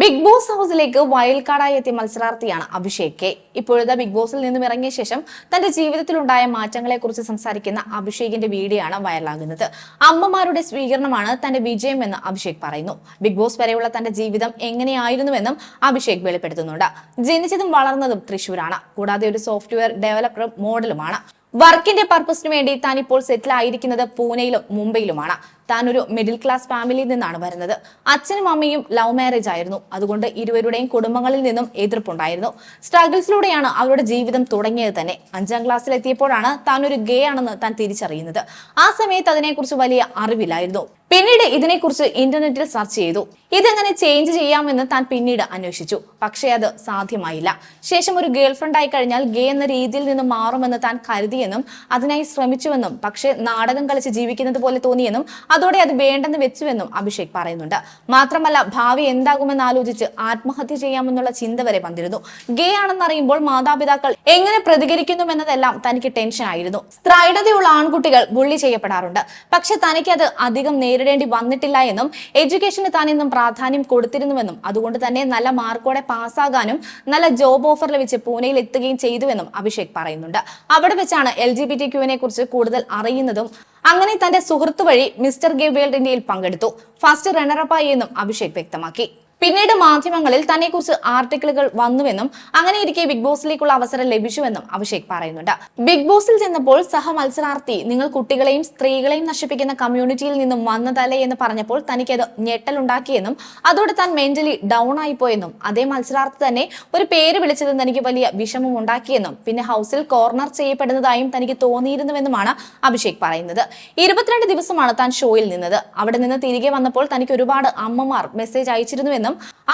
Big boss ഹൗസിലേക്ക് കാർഡായി എത്തിയ മത്സരാർത്ഥിയാണ് അഭിഷേക് കെ. ഇപ്പോഴത്തെ ബിഗ് ബോസിൽ നിന്നും ഇറങ്ങിയ ശേഷം തന്റെ ജീവിതത്തിലുണ്ടായ മാറ്റങ്ങളെക്കുറിച്ച് സംസാരിക്കുന്ന അഭിഷേകിന്റെ വീഡിയോ ആണ് വൈറലാകുന്നത്. അമ്മമാരുടെ സ്വീകരണമാണ് തന്റെ വിജയമെന്ന് അഭിഷേക് പറയുന്നു. ബിഗ് ബോസ് വരെയുള്ള തന്റെ ജീവിതം എങ്ങനെയായിരുന്നുവെന്നും അഭിഷേക് വെളിപ്പെടുത്തുന്നുണ്ട്. ജനിച്ചതും വളർന്നതും തൃശൂരാണ് കൂടാതെ ഒരു സോഫ്റ്റ്വെയർ ഡെവലപ്പറും മോഡലുമാണ്. വർക്കിന്റെ പർപ്പസിനു വേണ്ടി താൻ ഇപ്പോൾ സെറ്റിൽ ആയിരിക്കുന്നത് പൂനെയിലും മുംബൈയിലുമാണ്. താൻ ഒരു മിഡിൽ ക്ലാസ് ഫാമിലിയിൽ നിന്നാണ് വരുന്നത്. അച്ഛനും അമ്മയും ലവ് മാരേജ് ആയിരുന്നു. അതുകൊണ്ട് ഇരുവരുടെയും കുടുംബങ്ങളിൽ നിന്നും എതിർപ്പുണ്ടായിരുന്നു. സ്ട്രഗിൾസിലൂടെയാണ് അവരുടെ ജീവിതം തുടങ്ങിയത് തന്നെ. അഞ്ചാം ക്ലാസ്സിൽ എത്തിയപ്പോഴാണ് താൻ ഒരു ഗേ ആണെന്ന് താൻ തിരിച്ചറിയുന്നത്. ആ സമയത്ത് അതിനെക്കുറിച്ച് വലിയ അറിവില്ലായിരുന്നു. പിന്നീട് ഇതിനെക്കുറിച്ച് ഇന്റർനെറ്റിൽ സെർച്ച് ചെയ്തു. ഇതെങ്ങനെ ചേഞ്ച് ചെയ്യാമെന്ന് താൻ പിന്നീട് അന്വേഷിച്ചു. പക്ഷേ അത് സാധ്യമായില്ല. ശേഷം ഒരു ഗേൾ ഫ്രണ്ട് ആയി കഴിഞ്ഞാൽ ഗേ എന്ന രീതിയിൽ നിന്ന് മാറുമെന്ന് താൻ കരുതിയെന്നും അതിനായി ശ്രമിച്ചുവെന്നും പക്ഷേ നാടകം കളിച്ച് ജീവിക്കുന്നത് പോലെ തോന്നിയെന്നും അതോടെ അത് വേണ്ടെന്ന് വെച്ചുവെന്നും അഭിഷേക് പറയുന്നുണ്ട്. മാത്രമല്ല ഭാവി എന്താകുമെന്ന് ആലോചിച്ച് ആത്മഹത്യ ചെയ്യാമെന്നുള്ള ചിന്ത വരെ വന്നിരുന്നു ഗേ ആണെന്നറിയുമ്പോൾ മാതാപിതാക്കൾ എങ്ങനെ പ്രതികരിക്കുന്നുവെന്നതെല്ലാം തനിക്ക് ടെൻഷൻ ആയിരുന്നു. സ്ത്രൈഡതയുള്ള ആൺകുട്ടികൾ ബുള്ളി ചെയ്യപ്പെടാറുണ്ട്. പക്ഷെ തനിക്ക് അത് അധികം നേരിടേണ്ടി വന്നിട്ടില്ല എന്നും എഡ്യൂക്കേഷന് താൻ പ്രാധാന്യം കൊടുത്തിരുന്നുവെന്നും അതുകൊണ്ട് തന്നെ നല്ല മാർക്കോടെ പാസ്സാകാനും നല്ല ജോബ് ഓഫർ ലഭിച്ച് പൂനെയിൽ എത്തുകയും ചെയ്തുവെന്നും അഭിഷേക് പറയുന്നുണ്ട്. അവിടെ വെച്ചാണ് എൽ ജി ബി ടി ക്യൂവിനെ കുറിച്ച് കൂടുതൽ അറിയുന്നതും അങ്ങനെ തന്റെ സുഹൃത്ത് വഴി മിസ്റ്റർ ഗേ വേൾഡ് ഇന്ത്യയിൽ പങ്കെടുത്തു. ഫസ്റ്റ് റണ്ണറപ്പായി എന്നും അഭിഷേക് വ്യക്തമാക്കി. പിന്നീട് മാധ്യമങ്ങളിൽ തന്നെ കുറിച്ച് ആർട്ടിക്കിളുകൾ വന്നുവെന്നും അങ്ങനെ ഇരിക്കെ ബിഗ് ബോസിലേക്കുള്ള അവസരം ലഭിച്ചുവെന്നും അഭിഷേക് പറയുന്നുണ്ട്. ബിഗ് ബോസിൽ ചെന്നപ്പോൾ സഹ മത്സരാർത്ഥി നിങ്ങൾ കുട്ടികളെയും സ്ത്രീകളെയും നശിപ്പിക്കുന്ന കമ്മ്യൂണിറ്റിയിൽ നിന്നും വന്നതല്ലേ എന്ന് പറഞ്ഞപ്പോൾ തനിക്കത് ഞെട്ടലുണ്ടാക്കിയെന്നും അതോടെ താൻ മെന്റലി ഡൗൺ ആയിപ്പോയെന്നും അതേ മത്സരാർത്ഥി തന്നെ ഒരു പേര് വിളിച്ചത് തനിക്ക് വലിയ വിഷമം ഉണ്ടാക്കിയെന്നും പിന്നെ ഹൗസിൽ കോർണർ ചെയ്യപ്പെടുന്നതായും തനിക്ക് തോന്നിയിരുന്നുവെന്നുമാണ് അഭിഷേക് പറയുന്നത്. ഇരുപത്തിരണ്ട് ദിവസമാണ് താൻ ഷോയിൽ നിന്നത്. അവിടെ നിന്ന് തിരികെ വന്നപ്പോൾ തനിക്ക് ഒരുപാട് അമ്മമാർ മെസ്സേജ് അയച്ചിരുന്നുവെന്നും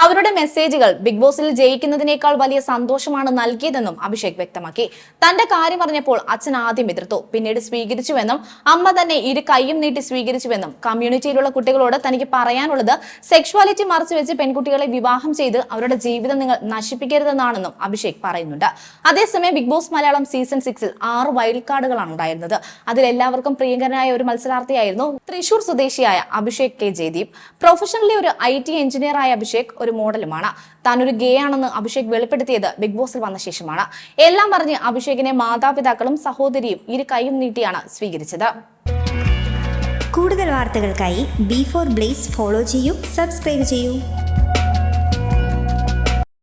അവരുടെ മെസ്സേജുകൾ ബിഗ് ബോസിൽ ജയിക്കുന്നതിനേക്കാൾ വലിയ സന്തോഷമാണ് നൽകിയതെന്നും അഭിഷേക് വ്യക്തമാക്കി. തന്റെ കാര്യം പറഞ്ഞപ്പോൾ അച്ഛൻ ആദ്യം എതിർത്തു. പിന്നീട് സ്വീകരിച്ചുവെന്നും അമ്മ തന്നെ ഇരു കൈയും നീട്ടി സ്വീകരിച്ചുവെന്നും കമ്മ്യൂണിറ്റിയിലുള്ള കുട്ടികളോട് തനിക്ക് പറയാനുള്ളത് സെക്ഷുവാലിറ്റി മറച്ചു വെച്ച് പെൺകുട്ടികളെ വിവാഹം ചെയ്ത് അവരുടെ ജീവിതം നിങ്ങൾ നശിപ്പിക്കരുതെന്നാണെന്നും അഭിഷേക് പറയുന്നുണ്ട്. അതേസമയം ബിഗ് ബോസ് മലയാളം സീസൺ സിക്സിൽ ആറ് വൈൽഡ് കാർഡുകളാണ് ഉണ്ടായിരുന്നത്. അതിൽ എല്ലാവർക്കും പ്രിയങ്കരനായ ഒരു മത്സരാർത്ഥിയായിരുന്നു തൃശൂർ സ്വദേശിയായ അഭിഷേക് കെ ജയദീപ്. പ്രൊഫഷണലി ഒരു ഐ ടി എഞ്ചിനീയർ ആയ അഭിഷേക് ഒരു മോഡലുമാണ്. താൻ ഒരു ഗേ ആണെന്ന് അഭിഷേക് വെളിപ്പെടുത്തിയത് ബിഗ് ബോസിൽ വന്ന ശേഷമാണ്. എല്ലാം പറഞ്ഞ് അഭിഷേകിനെ മാതാപിതാക്കളും സഹോദരിയും ഇരു കൈയും നീട്ടിയാണ് സ്വീകരിച്ചത്. കൂടുതൽ വാർത്തകൾക്കായി ബി ഫോർ ബ്ലേസ് ഫോളോ ചെയ്യൂ സബ്സ്ക്രൈബ് ചെയ്യൂ.